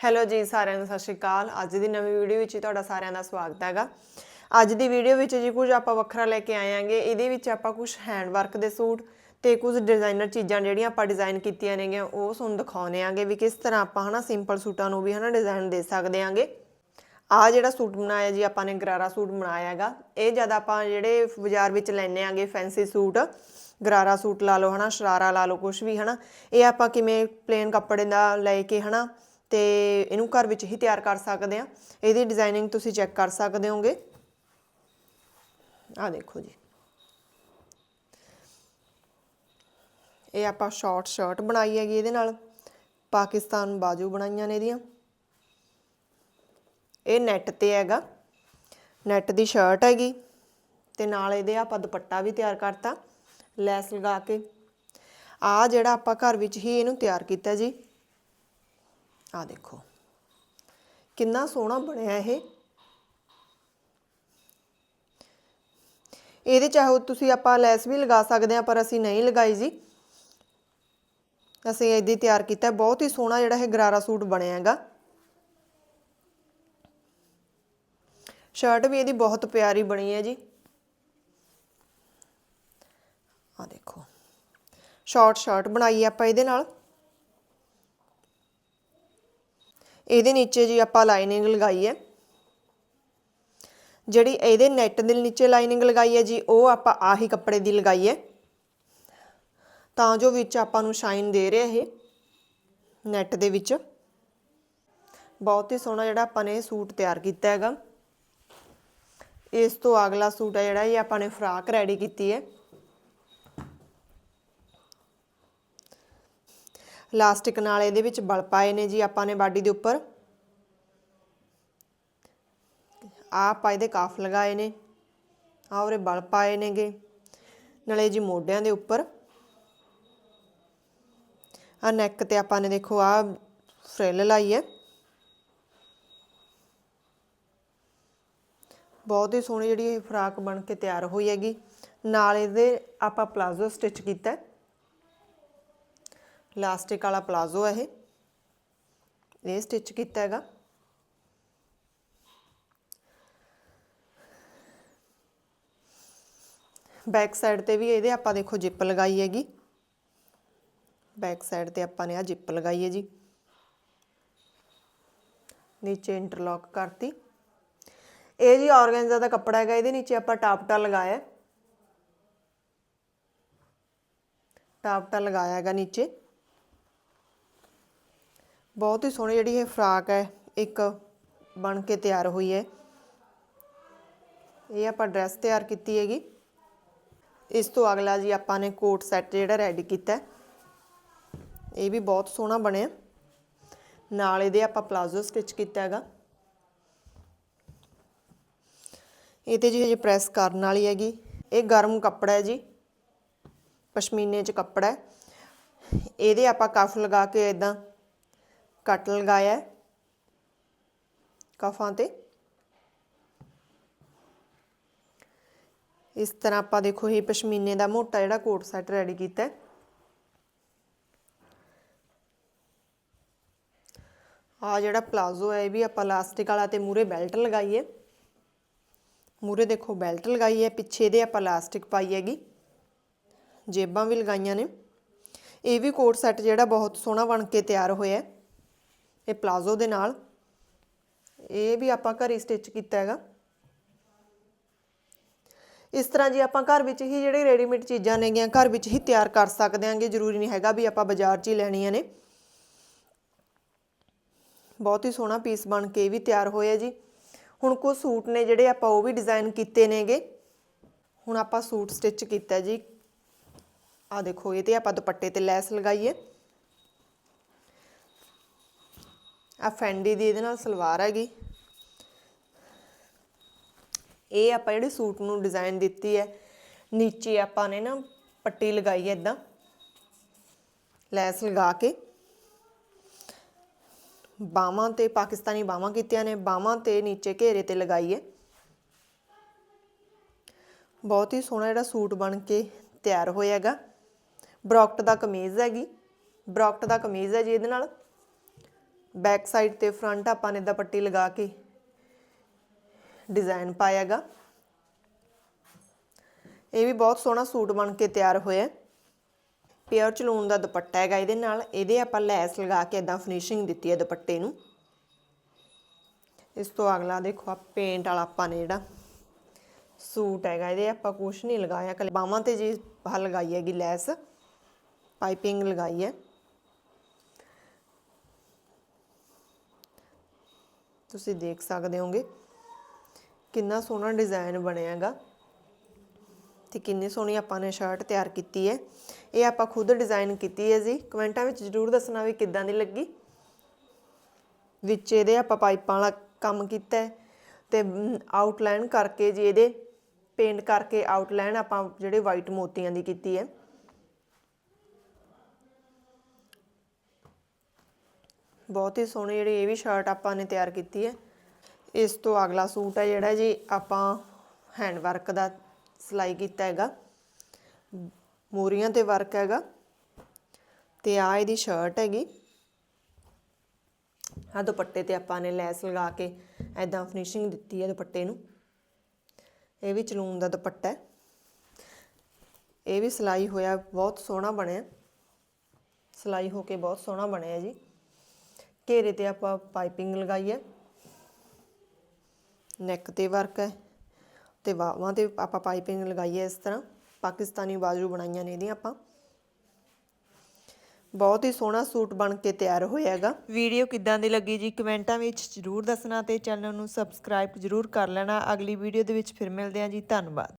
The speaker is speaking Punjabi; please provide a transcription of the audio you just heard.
ਹੈਲੋ ਜੀ, ਸਾਰਿਆਂ ਨੂੰ ਸਤਿ ਸ਼੍ਰੀ ਅਕਾਲ। ਅੱਜ ਦੀ ਨਵੀਂ ਵੀਡੀਓ ਵਿੱਚ ਤੁਹਾਡਾ ਸਾਰਿਆਂ ਦਾ ਸਵਾਗਤ ਹੈਗਾ। ਅੱਜ ਦੀ ਵੀਡੀਓ ਵਿੱਚ ਜੀ ਕੁਝ ਆਪਾਂ ਵੱਖਰਾ ਲੈ ਕੇ ਆਏ ਆਂਗੇ ਇਹਦੇ ਵਿੱਚ ਆਪਾਂ ਕੁਝ ਹੈਂਡ ਵਰਕ ਦੇ ਸੂਟ ਤੇ ਕੁਝ ਡਿਜ਼ਾਈਨਰ ਚੀਜ਼ਾਂ ਜਿਹੜੀਆਂ ਆਪਾਂ ਡਿਜ਼ਾਈਨ ਕੀਤੀਆਂ ਨੇਗੀਆਂ, ਉਹ ਤੁਹਾਨੂੰ ਦਿਖਾਉਣੇ ਆਂਗੇ ਵੀ ਕਿਸ ਤਰ੍ਹਾਂ ਆਪਾਂ ਹਨਾ ਸਿੰਪਲ ਸੂਟਾਂ ਨੂੰ ਵੀ ਹਨਾ ਡਿਜ਼ਾਈਨ ਦੇ ਸਕਦੇ ਆਂਗੇ ਆ ਜਿਹੜਾ ਸੂਟ ਬਣਾਇਆ ਜੀ, ਆਪਾਂ ਨੇ ਗਰਾਰਾ ਸੂਟ ਬਣਾਇਆ ਹੈਗਾ। ਇਹ ਜਦ ਆਪਾਂ ਜਿਹੜੇ ਬਾਜ਼ਾਰ ਵਿੱਚ ਲੈਣੇ ਆਂਗੇ ਫੈਂਸੀ ਸੂਟ, ਗਰਾਰਾ ਸੂਟ ਲਾ ਲਓ ਹਨਾ, ਸ਼ਰਾਰਾ ਲਾ ਲਓ ਕੁਝ ਵੀ ਹਨਾ, ਇਹ ਆਪਾਂ ਕਿਵੇਂ ਪਲੇਨ ਕੱਪੜੇ ਦਾ ਲੈ ਕੇ ਹਨਾ ਤੇ ਇਹਨੂੰ ਘਰ ਵਿੱਚ ਹੀ ਤਿਆਰ ਕਰ ਸਕਦੇ ਆ ਇਹਦੀ ਡਿਜ਼ਾਈਨਿੰਗ ਤੁਸੀਂ ਚੈੱਕ ਕਰ ਸਕਦੇ ਹੋਗੇ। ਆ ਦੇਖੋ ਜੀ। ਇਹ ਆਪਾਂ ਸ਼ਾਰਟ ਸ਼ਰਟ ਬਣਾਈ ਹੈਗੀ ਇਹਦੇ ਨਾਲ। ਪਾਕਿਸਤਾਨ ਬਾਜੂ ਬਣਾਈਆਂ ਨੇ ਇਹਦੀਆਂ। ਇਹ ਨੈਟ ਤੇ ਹੈਗਾ। ਨੈਟ ਦੀ ਸ਼ਰਟ ਹੈਗੀ। ਤੇ ਨਾਲ ਇਹਦੇ ਆਪਾਂ ਦੁਪੱਟਾ ਵੀ ਤਿਆਰ ਕਰਤਾ। ਲੈਸ ਲਗਾ ਕੇ। ਆ ਜਿਹੜਾ ਆਪਾਂ ਘਰ ਵਿੱਚ ਹੀ ਇਹਨੂੰ ਤਿਆਰ ਕੀਤਾ ਜੀ। ਆ ਦੇਖੋ। ਕਿੰਨਾ ਸੋਹਣਾ ਬਣਿਆ ਇਹ। ਇਹਦੇ ਚਾਹੋ ਤੁਸੀਂ ਆਪਾਂ ਲੈਸ ਵੀ ਲਗਾ ਸਕਦੇ ਆ ਪਰ ਅਸੀਂ ਨਹੀਂ ਲਗਾਈ ਜੀ। ਅਸੀਂ ਇਹਦੀ ਤਿਆਰ ਕੀਤਾ ਬਹੁਤ ਹੀ ਸੋਹਣਾ ਜਿਹੜਾ ਇਹ ਗਰਾਰਾ ਸੂਟ ਬਣਿਆ ਹੈਗਾ। ਸ਼ਰਟ ਵੀ ਇਹਦੀ ਬਹੁਤ ਪਿਆਰੀ ਬਣੀ ਹੈ ਜੀ। ਆ ਦੇਖੋ। ਸ਼ਾਰਟ ਸ਼ਰਟ ਬਣਾਈ ਆਪਾਂ ਇਹਦੇ ਨਾਲ। ਇਹਦੇ ਨੀਚੇ ਜੀ ਆਪਾਂ ਲਾਈਨਿੰਗ ਲਗਾਈ ਹੈ। ਜਿਹੜੀ ਇਹਦੇ ਨੈਟ ਦੇ ਨੀਚੇ ਲਾਈਨਿੰਗ ਲਗਾਈ ਹੈ ਜੀ, ਉਹ ਆਪਾਂ ਆਹੀ ਕੱਪੜੇ ਦੀ ਲਗਾਈ ਹੈ। ਤਾਂ ਜੋ ਵਿੱਚ ਆਪਾਂ ਨੂੰ ਸ਼ਾਈਨ ਦੇ ਰਿਹਾ ਇਹ ਨੈਟ ਦੇ ਵਿੱਚ। ਬਹੁਤ ਹੀ ਸੋਹਣਾ ਜਿਹੜਾ ਆਪਾਂ ਨੇ ਇਹ ਸੂਟ ਤਿਆਰ ਕੀਤਾ ਹੈਗਾ। ਇਸ ਤੋਂ ਅਗਲਾ ਸੂਟ ਹੈ ਜਿਹੜਾ ਇਹ ਆਪਾਂ ਨੇ ਫਰਾਕ ਰੈਡੀ ਕੀਤੀ ਹੈ। ਇਲਾਸਟਿਕ ਨਾਲ ਇਹਦੇ ਵਿੱਚ ਬਲ ਪਾਏ ਨੇ ਜੀ ਆਪਾਂ ਨੇ ਬਾਡੀ ਦੇ ਉੱਪਰ। ਆ ਆਪਾਂ ਇਹਦੇ ਕਾਫ ਲਗਾਏ ਨੇ। ਆ ਉਰੇ ਬਲ ਪਾਏ ਨੇਗੇ। ਨਾਲੇ ਜੀ ਮੋਢਿਆਂ ਦੇ ਉੱਪਰ। ਆ ਨੈਕ ਤੇ ਆਪਾਂ ਨੇ ਦੇਖੋ ਆ ਫਰਿੱਲ ਲਾਈ ਹੈ। ਬਹੁਤ ਹੀ ਸੋਹਣੀ ਜਿਹੜੀ ਇਹ ਫਰਾਕ ਬਣ ਕੇ ਤਿਆਰ ਹੋਈ ਹੈਗੀ। ਨਾਲ ਇਹਦੇ ਆਪਾਂ ਪਲਾਜ਼ੋ ਸਟਿਚ ਕੀਤਾ ਲਾਸਟਿਕ ਵਾਲਾ ਪਲਾਜ਼ੋ ਹੈ ਇਹ ਇਹ ਸਟਿਚ ਕੀਤਾ ਹੈਗਾ ਬੈਕ ਸਾਈਡ ਤੇ ਵੀ ਇਹਦੇ ਆਪਾਂ ਦੇਖੋ ਜਿੱਪ ਲਗਾਈ ਹੈਗੀ ਬੈਕ ਸਾਈਡ ਤੇ ਆਪਾਂ ਨੇ ਆ ਜਿੱਪ ਲਗਾਈ ਹੈ ਜੀ ਨੀਚੇ ਇੰਟਰਲੌਕ ਕਰਤੀ ਇਹ ਜੀ ਆਰਗੈਂਜ਼ਾ ਦਾ ਕੱਪੜਾ ਹੈਗਾ ਇਹਦੇ ਨੀਚੇ ਆਪਾਂ ਟਾਪਟਾ ਲਗਾਇਆ ਹੈ। ਟਾਪਟਾ ਲਗਾਇਆ ਹੈਗਾ ਨੀਚੇ ਬਹੁਤ ਹੀ ਸੋਹਣੀ ਜਿਹੜੀ ਇਹ ਫਰਾਕ ਹੈ, ਇੱਕ ਬਣ ਕੇ ਤਿਆਰ ਹੋਈ ਹੈ। ਇਹ ਆਪਾਂ ਡਰੈਸ ਤਿਆਰ ਕੀਤੀ ਹੈਗੀ। ਇਸ ਤੋਂ ਅਗਲਾ ਜੀ ਆਪਾਂ ਨੇ ਕੋਟ ਸੈੱਟ ਜਿਹੜਾ ਰੈਡੀ ਕੀਤਾ ਇਹ ਵੀ ਬਹੁਤ ਸੋਹਣਾ ਬਣਿਆ। ਨਾਲ ਇਹਦੇ ਆਪਾਂ ਪਲਾਜ਼ੋ ਸਟਿਚ ਕੀਤਾ ਹੈਗਾ। ਇਹ ਤੇ ਜੀ ਹਜੇ ਪ੍ਰੈਸ ਕਰਨ ਵਾਲੀ ਹੈਗੀ। ਇਹ ਗਰਮ ਕੱਪੜਾ ਹੈ ਜੀ। ਪਸ਼ਮੀਨੇ 'ਚ ਕੱਪੜਾ ਹੈ। ਇਹਦੇ ਆਪਾਂ ਕਫ ਲਗਾ ਕੇ ਇਦਾਂ ਕੱਟ ਲਗਾਇਆ ਕਫਾਂ ਤੇ। ਇਸ ਤਰ੍ਹਾਂ ਆਪਾਂ ਦੇਖੋ, ਇਹ ਪਸ਼ਮੀਨੇ ਦਾ ਮੋਟਾ ਜਿਹੜਾ ਕੋਟ ਸੈਟ ਰੈਡੀ ਕੀਤਾ ਹੈ। ਆ ਜਿਹੜਾ ਪਲਾਜ਼ੋ ਹੈ, ਇਹ ਵੀ ਆਪਾਂ ਲਾਸਟਿਕ ਵਾਲਾ ਤੇ ਮੂਰੇ ਬੈਲਟ ਲਗਾਈ ਹੈ। ਮੂਰੇ ਦੇਖੋ ਬੈਲਟ ਲਗਾਈ ਹੈ, ਪਿੱਛੇ ਦੇ ਆਪਾਂ ਲਾਸਟਿਕ ਪਾਈ ਹੈਗੀ। ਜੇਬਾਂ ਵੀ ਲਗਾਈਆਂ ਨੇ। ਇਹ ਵੀ ਕੋਟ ਸੈੱਟ ਜਿਹੜਾ ਬਹੁਤ ਸੋਹਣਾ ਬਣ ਕੇ ਤਿਆਰ ਹੋਇਆ ਹੈ। ਇਹ ਪਲਾਜ਼ੋ ਦੇ ਨਾਲ। ਇਹ ਵੀ ਆਪਾਂ ਘਰੇ ਸਟਿਚ ਕੀਤਾ ਹੈਗਾ। ਇਸ ਤਰ੍ਹਾਂ ਜੀ ਆਪਾਂ ਘਰ ਵਿੱਚ ਹੀ ਜਿਹੜੇ ਰੈਡੀਮੇਡ ਚੀਜ਼ਾਂ ਨੇਗੀਆਂ, ਘਰ ਵਿੱਚ ਹੀ ਤਿਆਰ ਕਰ ਸਕਦੇ ਆਂਗੇ ਜ਼ਰੂਰੀ ਨਹੀਂ ਹੈਗਾ ਵੀ ਆਪਾਂ ਬਾਜ਼ਾਰ 'ਚ ਹੀ ਲੈਣੀਆਂ ਨੇ। ਬਹੁਤ ਹੀ ਸੋਹਣਾ ਪੀਸ ਬਣ ਕੇ ਇਹ ਵੀ ਤਿਆਰ ਹੋਇਆ ਜੀ। ਹੁਣ ਕੁਝ ਸੂਟ ਨੇ ਜਿਹੜੇ ਆਪਾਂ ਉਹ ਵੀ ਡਿਜ਼ਾਈਨ ਕੀਤੇ ਨੇਗੇ। ਹੁਣ ਆਪਾਂ ਸੂਟ ਸਟਿਚ ਕੀਤਾ ਜੀ। ਆ ਦੇਖੋ, ਇਹ ਤੇ ਆਪਾਂ ਦੁਪੱਟੇ ਤੇ ਲੈਸ ਲਗਾਈਏ ਹੈ ਆ ਫੈਂਡੀ ਦੀ ਇਹਦੇ ਨਾਲ ਸਲਵਾਰ ਹੈਗੀ। ਇਹ ਆਪਾਂ ਜਿਹੜੇ ਸੂਟ ਨੂੰ ਡਿਜ਼ਾਈਨ ਦਿੱਤੀ ਹੈ, ਨੀਚੇ ਆਪਾਂ ਨੇ ਨਾ ਪੱਟੀ ਲਗਾਈ ਹੈ ਇਦਾਂ ਲੈਸ ਲਗਾ ਕੇ। ਬਾਹਾਂ ਤੇ ਪਾਕਿਸਤਾਨੀ ਬਾਹਾਂ ਕੀਤੀਆਂ ਨੇ, ਬਾਹਾਂ ਤੇ ਨੀਚੇ ਘੇਰੇ ਤੇ ਲਗਾਈ ਹੈ। ਬਹੁਤ ਹੀ ਸੋਹਣਾ ਜਿਹੜਾ ਸੂਟ ਬਣ ਕੇ ਤਿਆਰ ਹੋਇਆ ਹੈਗਾ। ਬਰੋਕਟ ਦਾ ਕਮੀਜ਼ ਹੈਗੀ। ਬਰੋਕਟ ਦਾ ਕਮੀਜ਼ ਹੈ ਜੀ ਇਹਦੇ ਨਾਲ। ਬੈਕ ਸਾਈਡ ਤੇ ਫਰੰਟ ਆਪਾਂ ਨੇ ਦੁਪੱਟੀ ਲਗਾ ਕੇ ਡਿਜ਼ਾਈਨ ਪਾਇਆਗਾ ਇਹ ਵੀ ਬਹੁਤ ਸੋਹਣਾ ਸੂਟ ਬਣ ਕੇ ਤਿਆਰ ਹੋਇਆ। ਪੇਅਰ ਚਲੂਨ ਦਾ ਦੁਪੱਟਾ ਹੈਗਾ ਇਹਦੇ ਨਾਲ। ਇਹਦੇ ਆਪਾਂ ਲੈਸ ਲਗਾ ਕੇ ਇਦਾਂ ਫਿਨਿਸ਼ਿੰਗ ਦਿੱਤੀ ਹੈ ਦੁਪੱਟੇ ਨੂੰ। ਇਸ ਤੋਂ ਅਗਲਾ ਦੇਖੋ ਆ ਪੇਂਟ ਵਾਲਾ ਆਪਾਂ ਨੇ ਜਿਹੜਾ ਸੂਟ ਹੈਗਾ, ਇਹਦੇ ਆਪਾਂ ਕੁਛ ਨਹੀਂ ਲਗਾਇਆ। ਕੱਲੇ ਬਾਹਾਂ ਤੇ ਜੀ ਲਗਾਈ ਹੈਗੀ ਲੈਸ। ਪਾਈਪਿੰਗ ਲਗਾਈ ਹੈ। ਤੁਸੀਂ ਦੇਖ ਸਕਦੇ ਹੋਗੇ। ਕਿੰਨਾ ਸੋਹਣਾ ਡਿਜ਼ਾਈਨ ਬਣਿਆ ਹੈਗਾ ਤੇ ਕਿੰਨੀ ਸੋਹਣੀ ਆਪਾਂ ਨੇ ਸ਼ਰਟ ਤਿਆਰ ਕੀਤੀ ਹੈ। ਇਹ ਆਪਾਂ ਖੁਦ ਡਿਜ਼ਾਈਨ ਕੀਤੀ ਹੈ ਜੀ। ਕਮੈਂਟਾਂ ਵਿੱਚ ਜਰੂਰ ਦੱਸਣਾ ਵੀ ਕਿੱਦਾਂ ਦੀ ਲੱਗੀ। ਵਿੱਚ ਇਹਦੇ ਆਪਾਂ ਪਾਈਪਾਂ ਵਾਲਾ ਕੰਮ ਕੀਤਾ ਹੈ ਤੇ ਆਊਟਲਾਈਨ ਕਰਕੇ ਜੀ ਇਹਦੇ ਪੇਂਟ ਕਰਕੇ ਆਊਟਲਾਈਨ ਆਪਾਂ ਜਿਹੜੇ ਵਾਈਟ ਮੋਤੀਆਂ ਦੀ ਕੀਤੀ ਹੈ। ਬਹੁਤ ਹੀ ਸੋਹਣੀ ਜਿਹੜੀ ਇਹ ਵੀ ਸ਼ਰਟ ਆਪਾਂ ਨੇ ਤਿਆਰ ਕੀਤੀ ਹੈ। ਇਸ ਤੋਂ ਅਗਲਾ ਸੂਟ ਹੈ ਜਿਹੜਾ ਜੀ ਆਪਾਂ ਹੈਂਡ ਵਰਕ ਦਾ ਸਿਲਾਈ ਕੀਤਾ ਹੈਗਾ। ਮੋਰੀਆਂ ਤੇ ਵਰਕ ਹੈਗਾ। ਤੇ ਆ ਇਹਦੀ ਸ਼ਰਟ ਹੈਗੀ। ਆ ਦੁਪੱਟੇ ਤੇ ਆਪਾਂ ਨੇ ਲੈਸ ਲਗਾ ਕੇ ਐਦਾਂ ਫਿਨਿਸ਼ਿੰਗ ਦਿੱਤੀ ਹੈ ਦੁਪੱਟੇ ਨੂੰ। ਇਹ ਵੀ ਚਲੂਨ ਦਾ ਦੁਪੱਟਾ ਹੈ। ਇਹ ਵੀ ਸਿਲਾਈ ਹੋਇਆ, ਬਹੁਤ ਸੋਹਣਾ ਬਣਿਆ। ਸਿਲਾਈ ਹੋ ਕੇ ਬਹੁਤ ਸੋਹਣਾ ਬਣਿਆ ਜੀ। ਘੇਰੇ ਤੇ ਆਪਾਂ ਪਾਈਪਿੰਗ ਲਗਾਈ ਹੈ। ਨੈਕ ਤੇ ਵਰਕ ਹੈ ਤੇ ਬਾਹਾਂ ਤੇ ਆਪਾਂ ਪਾਈਪਿੰਗ ਲਗਾਈ ਹੈ ਇਸ ਤਰ੍ਹਾਂ। ਪਾਕਿਸਤਾਨੀ ਬਾਜੂ ਬਣਾਈਆਂ ਨੇ ਇਹਦੀਆਂ ਆਪਾਂ। ਬਹੁਤ ਹੀ ਸੋਹਣਾ ਸੂਟ ਬਣ ਕੇ ਤਿਆਰ ਹੋਇਆ ਹੈਗਾ। ਵੀਡੀਓ ਕਿੱਦਾਂ ਦੀ ਲੱਗੀ ਜੀ ਕਮੈਂਟਾਂ ਵਿੱਚ ਜਰੂਰ ਦੱਸਣਾ ਤੇ ਚੈਨਲ ਨੂੰ ਸਬਸਕ੍ਰਾਈਬ ਜਰੂਰ ਕਰ ਲੈਣਾ। ਅਗਲੀ ਵੀਡੀਓ ਦੇ ਵਿੱਚ ਫਿਰ ਮਿਲਦੇ ਹਾਂ ਜੀ। ਧੰਨਵਾਦ।